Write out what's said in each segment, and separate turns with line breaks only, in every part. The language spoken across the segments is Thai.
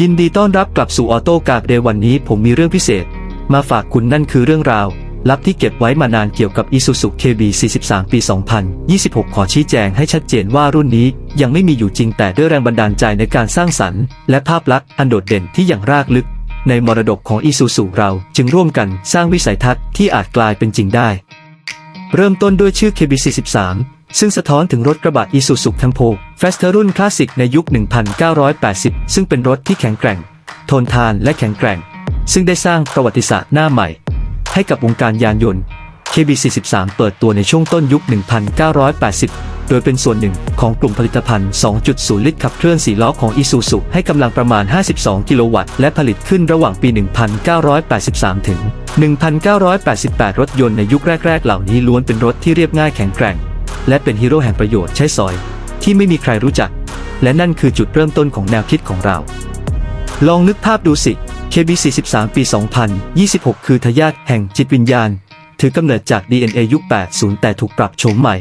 ยินดีต้อนรับกลับสู่ออโต้กา d เดวันนี้ผมมีเรื่องพิเศษ มาฝากคุณนั่นคือเรื่องราว ลับที่เก็บไว้มานานเกี่ยวกับ Isuzu KB 43 ปี 2026 ขอชี้แจงให้ชัดเจนว่ารุ่นนี้ยังไม่มีอยู่จริงแต่ด้วยแรงบันดาลใจในการสร้างสรรค์ และภาพลักษณ์อันโดดเด่นที่อย่างรากลึก ในมรดกของ Isuzu เราจึงร่วมกันสร้างวิสัยทัศน์ที่อาจกลายเป็นจริงได้ เริ่มต้นด้วยชื่อ KB43 ซึ่งสะท้อนถึงรถกระบะ Isuzu Tempo Faster รุ่นคลาสสิกในยุค 1980 ซึ่งเป็นรถที่แข็งแกร่ง ทนทานและแข็งแกร่ง ซึ่งได้สร้างประวัติศาสตร์หน้าใหม่ ให้กับวงการยานยนต์ KB43 เปิดตัวในช่วงต้นยุค 1980 โดยเป็นส่วนหนึ่งของกลุ่มผลิตภัณฑ์ 2.0 ลิตรขับเคลื่อน4ล้อของ Isuzu ให้กำลังประมาณ 52 กิโลวัตต์ และผลิตขึ้นระหว่างปี 1983 ถึง 1988 รถยนต์ในยุคแรก ๆ เหล่านี้ล้วนเป็นรถที่เรียบง่ายแข็งแกร่ง และเป็นฮีโร่แห่งประโยชน์ใช้สอย ที่ไม่มีใครรู้จัก และนั่นคือจุดเริ่มต้นของแนวคิดของเรา ลองนึกภาพดูสิ KB43 ปี 2026 คือทายาทแห่งจิตวิญญาณ ถือกำเนิดจาก DNA ยุค 80 แต่ถูกปรับโฉมใหม่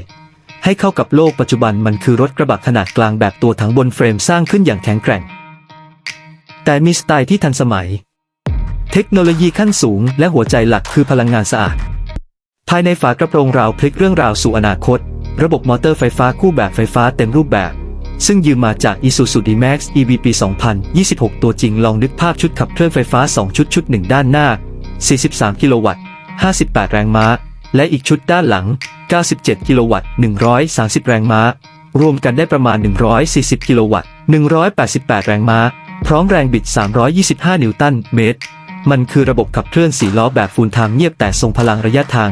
ให้เข้ากับโลกปัจจุบันมันคือรถกระบะขนาดกลางแบบตัวถังบนเฟรมสร้างขึ้นอย่างแข็งแกร่ง แต่มีสไตล์ที่ทันสมัย เทคโนโลยีขั้นสูง และหัวใจหลักคือพลังงานสะอาด ภายในฝากระโปรงราวพลิกเรื่องราวสู่อนาคต ระบบมอเตอร์ไฟฟ้าคู่แบบไฟฟ้าเต็มรูปแบบ ซึ่งยืมมาจาก Isuzu D-Max EV ปี 2026 ตัวจริงลองนึกภาพชุดขับเคลื่อนไฟฟ้า 2 ชุดชุดหนึ่งด้านหน้า 43 กิโลวัตต์ 58 แรงม้า และอีกชุดด้านหลัง 97 กิโลวัตต์ 130 แรงม้า รวมกันได้ประมาณ 140 กิโลวัตต์ 188 แรงม้า พร้อมแรงบิด 325 นิวตันเมตร มันคือระบบขับเคลื่อน4ล้อแบบฟูลไทม์เงียบแต่ทรงพลังระยะทาง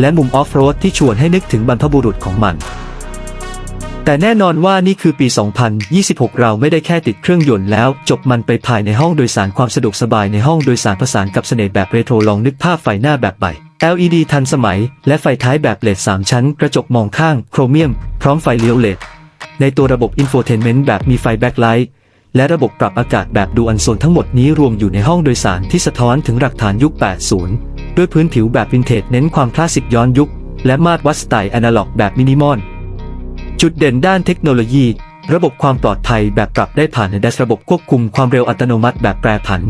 และมุมออฟโรดที่ชวนให้นึกถึงบรรพบุรุษของมัน แต่แน่นอนว่านี่คือปี 2026 เราไม่ได้แค่ติดเครื่องยนต์แล้ว จบมันไปภายในห้องโดยสารความสะดวกสบายในห้องโดยสารผสานกับเสน่ห์แบบเรโทรลองนึกภาพไฟหน้าแบบใหม่ LED ทันสมัย และไฟท้ายแบบเลด3ชั้น กระจกมองข้าง โครเมียม พร้อมไฟเลี้ยวเลดในตัวระบบอินโฟเทนเมนต์แบบมีไฟแบ็คไลท์ และระบบปรับอากาศแบบดูอันโซนทั้งหมดนี้รวมอยู่ในห้องโดยสารที่สะท้อนถึงหลักฐานยุค 80 ด้วยพื้นผิวแบบวินเทจเน้นความคลาสสิกย้อนยุค และมาตรวัดสไตล์อนาล็อกแบบมินิมอล จุดเด่นด้านเทคโนโลยี ระบบความปลอดภัยแบบปรับได้ผ่านในดัชระบบควบคุมความเร็วอัตโนมัติแบบแปรผัน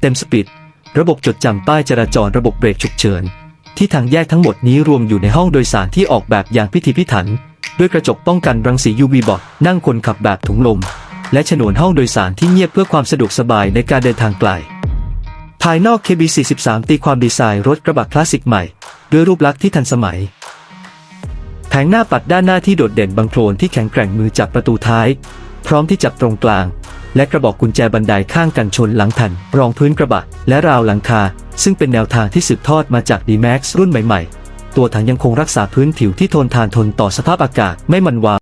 เต็มสปีด ระบบจดจำป้ายจราจรระบบเบรกฉุกเฉิน ที่ทางแยกทั้งหมดนี้รวมอยู่ในห้องโดยสารที่ออกแบบอย่างพิถีพิถัน ด้วยกระจกป้องกันรังสี UV บอดนั่งคนขับแบบถุงลม และฉนวนห้องโดยสารที่เงียบเพื่อความสะดวกสบายในการเดินทางไกล ภายนอก KB43 ตีความดีไซน์รถกระบะคลาสสิกใหม่ ด้วยรูปลักษณ์ที่ทันสมัย แผงหน้าปัดด้านหน้าที่โดดเด่นบางโคลนที่แข็งแกร่งมือจับประตูท้าย พร้อมที่จับตรงกลาง และกระบอกกุญแจบันไดข้างกันชนหลังแผ่นรองพื้นกระบะ และราวหลังคา ซึ่งเป็นแนวทางที่สืบทอดมาจาก D-Max รุ่นใหม่ ๆ ตัวถังยังคงรักษาพื้นผิวที่ทนทานทนต่อสภาพอากาศไม่มันวาว